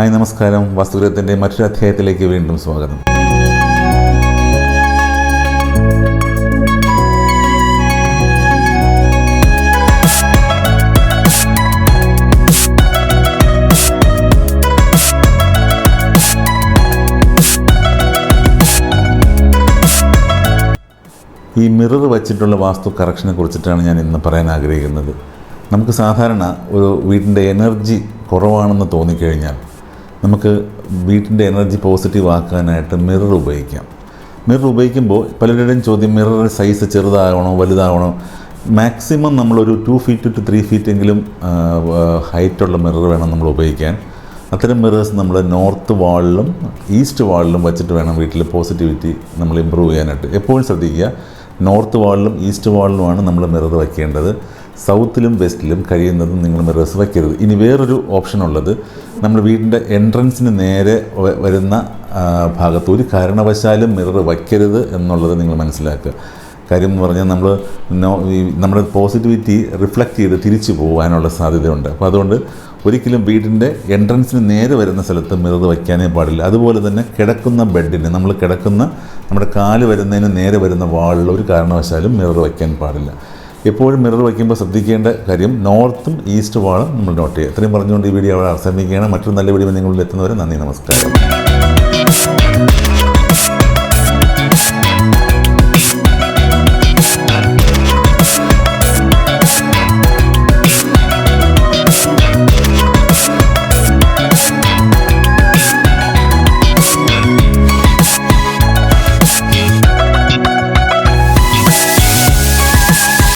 Hi നമസ്കാരം. വസ്തുഗ്രഹത്തിന്റെ മറ്റൊരു അധ്യായത്തിലേക്ക് വീണ്ടും സ്വാഗതം. ഈ മിറർ വച്ചിട്ടുള്ള വാസ്തു കറക്ഷനെ കുറിച്ചിട്ടാണ് ഞാൻ ഇന്ന് പറയാൻ ആഗ്രഹിക്കുന്നത്. നമുക്ക് സാധാരണ ഒരു വീടിന്റെ എനർജി കുറവാണെന്ന് തോന്നിക്കഴിഞ്ഞാൽ നമുക്ക് വീട്ടിന്റെ എനർജി പോസിറ്റീവ് ആക്കാനായിട്ട് മിറർ ഉപയോഗിക്കാം. മിറർ ഉപയോഗിക്കുമ്പോൾ പലരുടെയും ചോദ്യം മിറർ സൈസ് ചെറുതാകണോ വലുതാകണോ? മാക്സിമം നമ്മളൊരു two feet two three feet എങ്കിലും ഹൈറ്റുള്ള മിറർ വേണം നമ്മൾ ഉപയോഗിക്കാൻ. അത്തരം മിറേഴ്സ് നമ്മൾ നോർത്ത് വാളിലും ഈസ്റ്റ് വാളിലും വെച്ചിട്ട് വേണം വീട്ടിൽ പോസിറ്റിവിറ്റി നമ്മൾ ഇമ്പ്രൂവ് ചെയ്യാനായിട്ട്. എപ്പോഴും ശ്രദ്ധിക്കുക നോർത്ത് വാളിലും ഈസ്റ്റ് വാളിലുമാണ് നമ്മൾ മിറർ വയ്ക്കേണ്ടത്. സൗത്തിലും വെസ്റ്റിലും കഴിയുന്നതും നിങ്ങൾ മിറേഴ്സ് വയ്ക്കരുത്. ഇനി വേറൊരു ഓപ്ഷൻ ഉള്ളത് നമ്മൾ വീടിന്റെ എൻട്രൻസിന് നേരെ വരുന്ന ഭാഗത്ത് ഒരു കാരണവശാലും മിറർ വയ്ക്കരുത് എന്നുള്ളത് നിങ്ങൾ മനസ്സിലാക്കുക. കാര്യം എന്ന് പറഞ്ഞാൽ നമ്മൾ നമ്മുടെ പോസിറ്റിവിറ്റി റിഫ്ലക്റ്റ് ചെയ്ത് തിരിച്ചു പോകാനുള്ള സാധ്യതയുണ്ട്. അപ്പോൾ അതുകൊണ്ട് ഒരിക്കലും വീടിന്റെ എൻട്രൻസിന് നേരെ വരുന്ന സ്ഥലത്ത് മിറർ വയ്ക്കാനേ പാടില്ല. അതുപോലെ തന്നെ കിടക്കുന്ന ബെഡിന് നമ്മൾ കിടക്കുന്ന നമ്മുടെ കാൽ വരുന്നതിന് നേരെ വരുന്ന വാളിൽ ഒരു കാരണവശാലും മിറർ വയ്ക്കാൻ പാടില്ല. എപ്പോഴും മിറർ വയ്ക്കുമ്പോൾ ശ്രദ്ധിക്കേണ്ട കാര്യം നോർത്തും ഈസ്റ്റുമാണ് നമ്മൾ നോട്ട് ചെയ്യുക. ഇത്രയും പറഞ്ഞുകൊണ്ട് ഈ വീഡിയോ അവിടെ അവസാനിപ്പിക്കുകയാണ്. മറ്റൊരു നല്ല വീഡിയോ നിങ്ങളിൽ എത്തുന്നവരെ നന്ദി നമസ്കാരം.